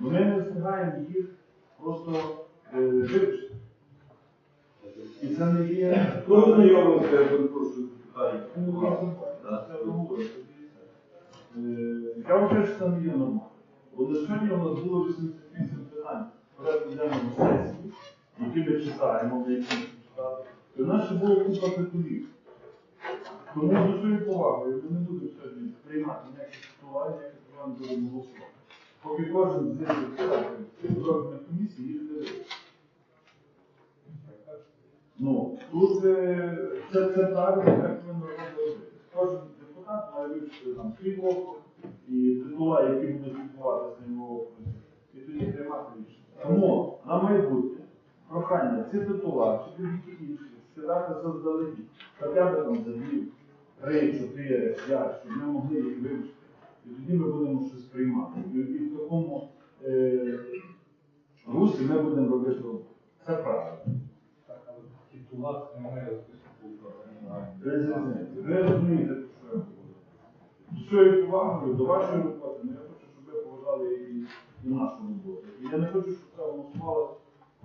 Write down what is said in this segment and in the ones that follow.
Ми не встигаємо їх просто е, вивчити. І це не є. Хто знайомився, я перепрошую. Е, Я вважаю, що це не є нормально. Бо на сьогодні у нас було 88 питань порядку денному сесії, які ми читаємо, ми які читали. І в нас ще було купа титулів. Тому з усією повагою ми не будемо сьогодні приймати ніяких ніяких титулів не будемо голосувати. Поки кожен з депутатів комісії їх. Ну, тут е, це, правильно, як ми робити. Кожен депутат має вивчити там свій округ і титула, які будуть відбуватися на його окрузі, і тоді приймати рішення. Тому на майбутнє прохання ці титула чи будь-які інші скидати заздалегідь, хоча б там за дві, три, чотири, п'ять, щоб ми могли їх вивчити. І тоді ми будемо щось приймати. І, і в такому е, русі ми будемо робити роботу. Це правильно. Так, але титула це немає списку. Ви зрозумієте, ви розумієте, про що я говорю. З цією повагою до вашої роботи, ну, я хочу, щоб ви поважали і, і нашу роботу. І я не хочу, щоб це голосувало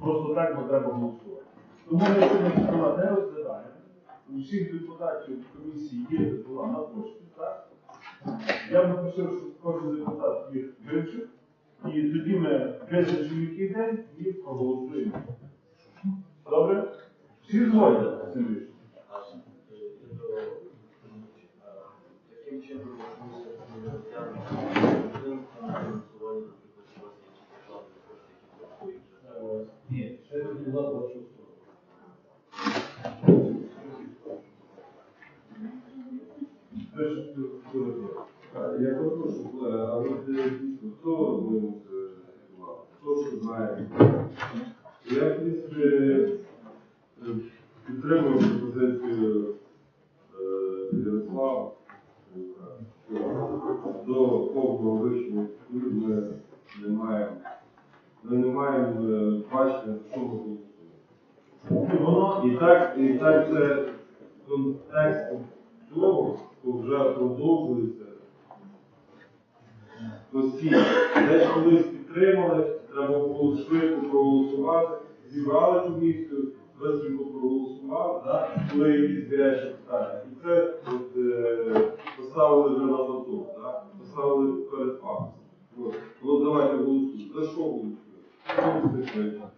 просто так, бо треба голосувати. Тому ми сьогодні титула не розглядаємо. У всіх депутатів комісії є титула на почті, так? Я б просив, щоб кожен депутат їх вивчив, і тоді ми визначимо який день і проголосуємо. Добре? Всі згодні цим рішенням? Тоді за вашу Я попрошу, а дійсно, хто? Хто що? Я, в принципі, е, е, Ярослава. е, До повного суду ми не маємо, ми не е, бачення, що І так, і так це в контексті того, що вже продовжується постійно. Десь колись підтримали, треба було швидко проголосувати, зібрали комісію, швидко проголосували, да? коли якісь гарячі питання. І це от, е, поставили вже на поток, да? поставили перед фактом. Ну давайте голосуємо. За що голосуємо?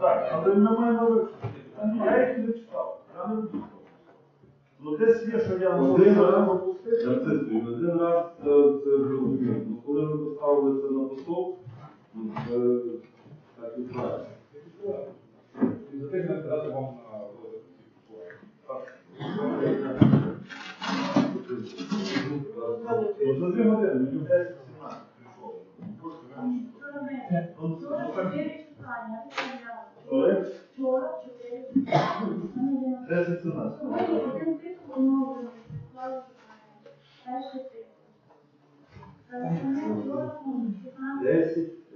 Так, але ми маємо. Я їх не читав. Я не буду. Ну десь є, що я можу Один раз, пропустити. я це скажу, один раз це. Ну, коли ми поставили це на поток, ну, так і правильно. І за тиждень дати вам на розгляд цих Ну, за дві години, мені в 10-17 прийшов. Просто вивчити. Ну, ну, так, Коли? Вчора чотири питання. 10-17. Сьогодні один тип оновлений. Перший тип. Остальне вчора, ну, 15. 10,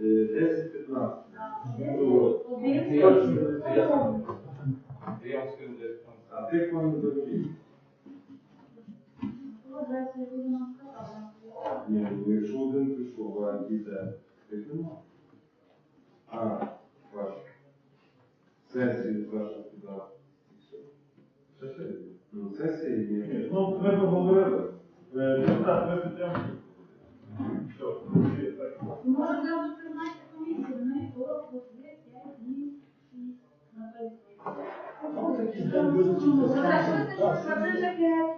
е, 10, 15. Один Точно. оновлений. Я вам скажу, там. А ти? Ну, нам сказати. Ні, ну якщо один прийшов, а йде, так нема. А, ваш. Сесія ваша туди. І все. Сесія? Ну, сесія є. Ну, ми поговорили. Е, Депутат, ви підтримуєте? Все, так. Може, ви вже призначите комісію, неї було по дві, п'ять днів, шість, на той Ну, такі Ну, це, що це таке,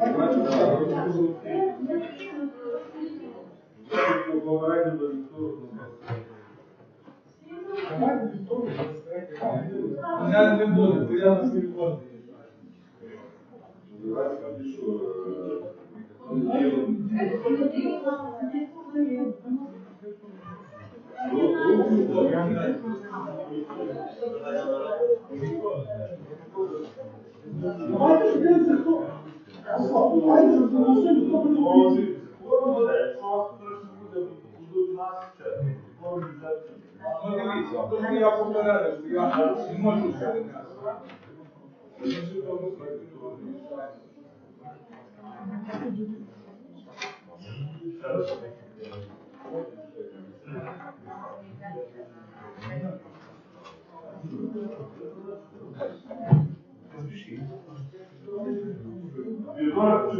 Я не буду, бо я на свій кожен. Давайте Давайте проголосуємо,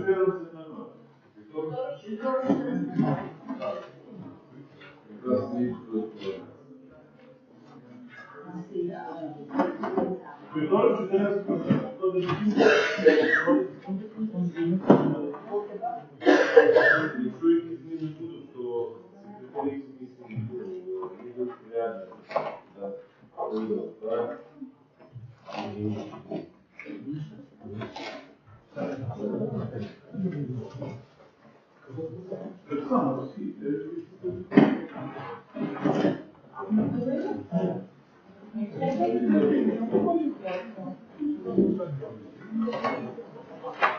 хто Вівторок 14.00. Хто до кінця? Якщо якісь зміни будуть, то секретарі комісії будуть реально. Так. Так. Так само, всі. Давайте